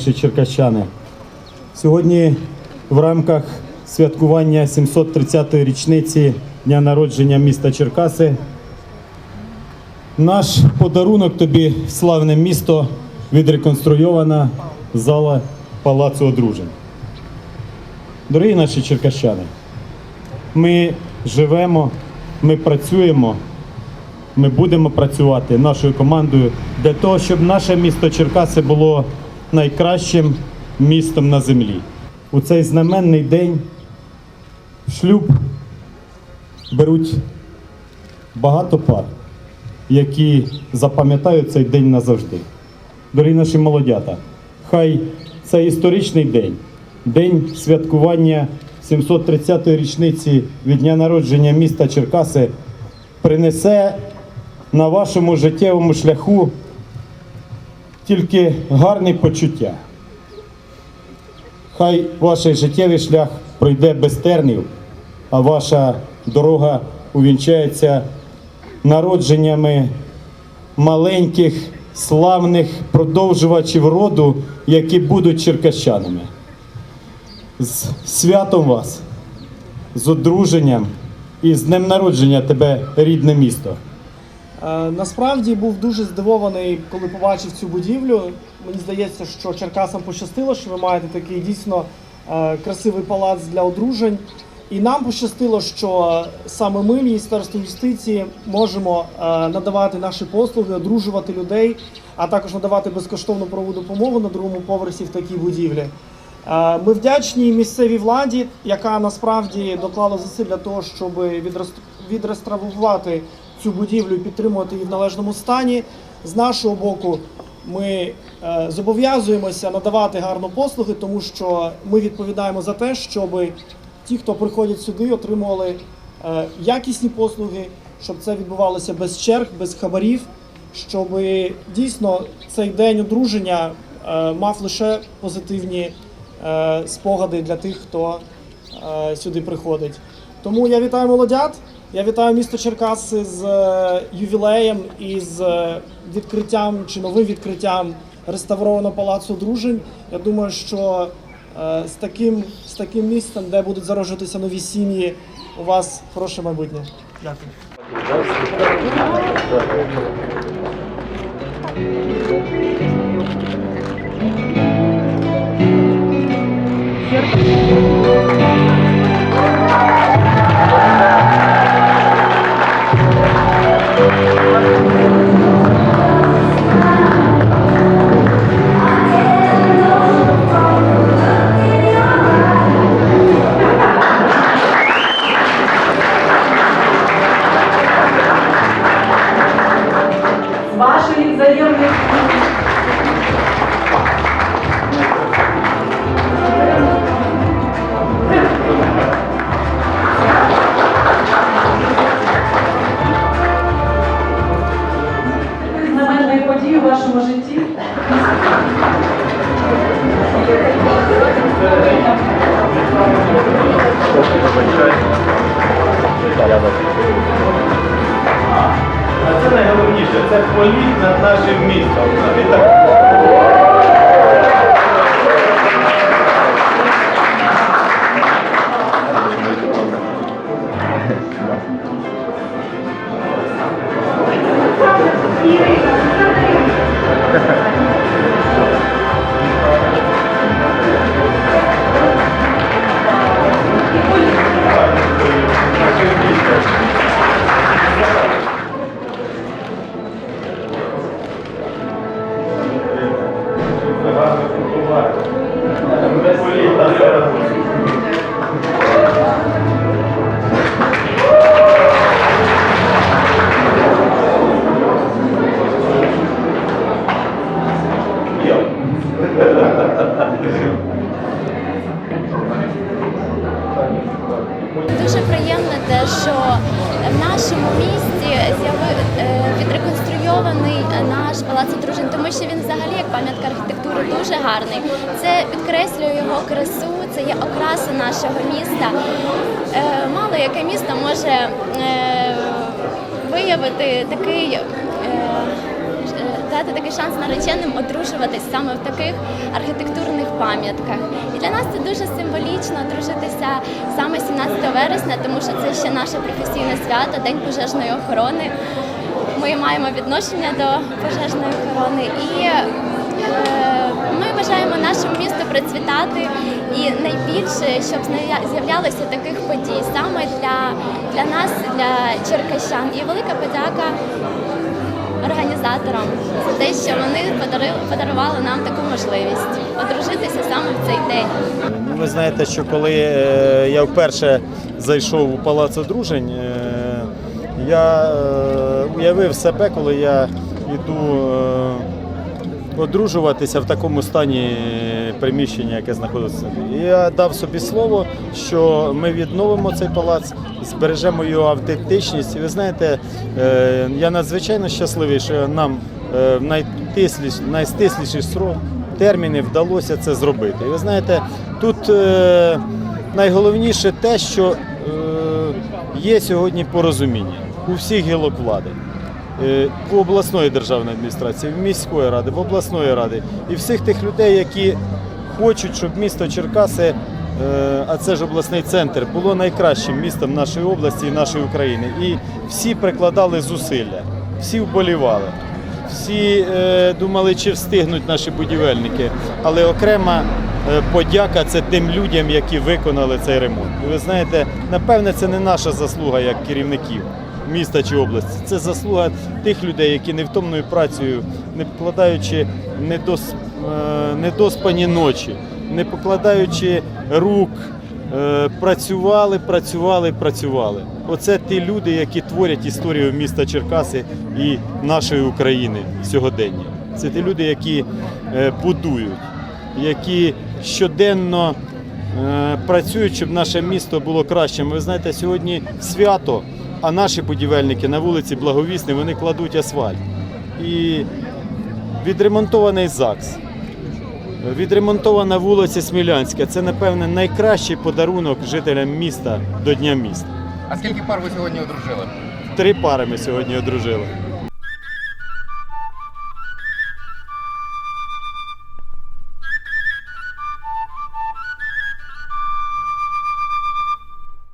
наші черкащани. Сьогодні в рамках святкування 730-ї річниці дня народження міста Черкаси наш подарунок тобі, славне місто, відреконструйована зала Палацу одружень. Дорогі наші черкащани, ми живемо, ми працюємо, ми будемо працювати нашою командою для того, щоб наше місто Черкаси було найкращим містом на землі. У цей знаменний день шлюб беруть багато пар, які запам'ятають цей день назавжди. Дорогі наші молодята, хай цей історичний день, день святкування 730-ї річниці від дня народження міста Черкаси, принесе на вашому життєвому шляху тільки гарні почуття. Хай ваш життєвий шлях пройде без тернів, а ваша дорога увінчається народженнями маленьких, славних продовжувачів роду, які будуть черкащанами. З святом вас, з одруженням і з днем народження тебе, рідне місто. Е, Насправді був дуже здивований, коли побачив цю будівлю. Мені здається, що Черкасам пощастило, що ви маєте такий дійсно е, красивий палац для одружень. І нам пощастило, що саме ми, Міністерство юстиції, можемо е, надавати наші послуги, одружувати людей, а також надавати безкоштовну правову допомогу на другому поверсі в такій будівлі. Ми вдячні місцевій владі, яка насправді доклала зусиль для того, щоб відрест- відреставрувати цю будівлю і підтримувати її в належному стані. З нашого боку, ми е, зобов'язуємося надавати гарно послуги, тому що ми відповідаємо за те, щоб ті, хто приходять сюди, отримували е, якісні послуги, щоб це відбувалося без черг, без хабарів, щоб дійсно цей день одруження е, мав лише позитивні е, спогади для тих, хто е, сюди приходить. Тому я вітаю молодят. Я вітаю місто Черкаси з е, ювілеєм і з е, відкриттям чи новим відкриттям реставрованого палацу одружень. Я думаю, що е, з таким, з таким містом, де будуть зароджуватися нові сім'ї, у вас хороше майбутнє. Дякую. А це найголовніше, це політ над нашим містом. Дуже приємно те, що в нашому місті е, відреконструйований наш палац одружень, тому що він взагалі як пам'ятка архітектури дуже гарний. Це підкреслює його красу, це є окраса нашого міста. Е, Мало яке місто може е, виявити такий. Е, е, дати такий шанс нареченим одружуватись саме в таких архітектурних пам'ятках. І для нас це дуже символічно одружитися саме 17 вересня, тому що це ще наше професійне свято, День пожежної охорони. Ми маємо відношення до пожежної охорони і е, ми бажаємо нашому місту процвітати і найбільше, щоб з'являлося таких подій саме для, для нас, для черкащан. І велика подяка організаторам за те, що вони подарували нам таку можливість одружитися саме в цей день. Ну, ви знаєте, що коли е, я вперше зайшов у палац одружень, е, я е, уявив себе, коли я йду одружуватися в такому стані приміщення, яке знаходиться. Я дав собі слово, що ми відновимо цей палац, збережемо його автентичність. Ви знаєте, е, я надзвичайно щасливий, що нам е, в найстисліший срок терміни вдалося це зробити. Ви знаєте, тут е, найголовніше те, що є сьогодні порозуміння у всіх гілок влади. Е, в обласної державної адміністрації, в міської ради, в обласної ради і всіх тих людей, які хочуть, щоб місто Черкаси, е, а це ж обласний центр, було найкращим містом нашої області і нашої України. І всі прикладали зусилля, всі вболівали. Всі е, думали, чи встигнуть наші будівельники, але окрема подяка це тим людям, які виконали цей ремонт. І ви знаєте, напевне, це не наша заслуга як керівників міста чи області. Це заслуга тих людей, які невтомною працею, не покладаючи недос, е, недоспані ночі, не покладаючи рук, е, працювали, працювали, працювали. Оце ті люди, які творять історію міста Черкаси і нашої України сьогодення. Це ті люди, які е, будують, які щоденно працюють, щоб наше місто було кращим. Ви знаєте, сьогодні свято, а наші будівельники на вулиці Благовісні вони кладуть асфальт. І відремонтований ЗАГС. Відремонтована вулиця Смілянська. Це, напевне, найкращий подарунок жителям міста до Дня міста. А скільки пар ви сьогодні одружили? Три пари ми сьогодні одружили.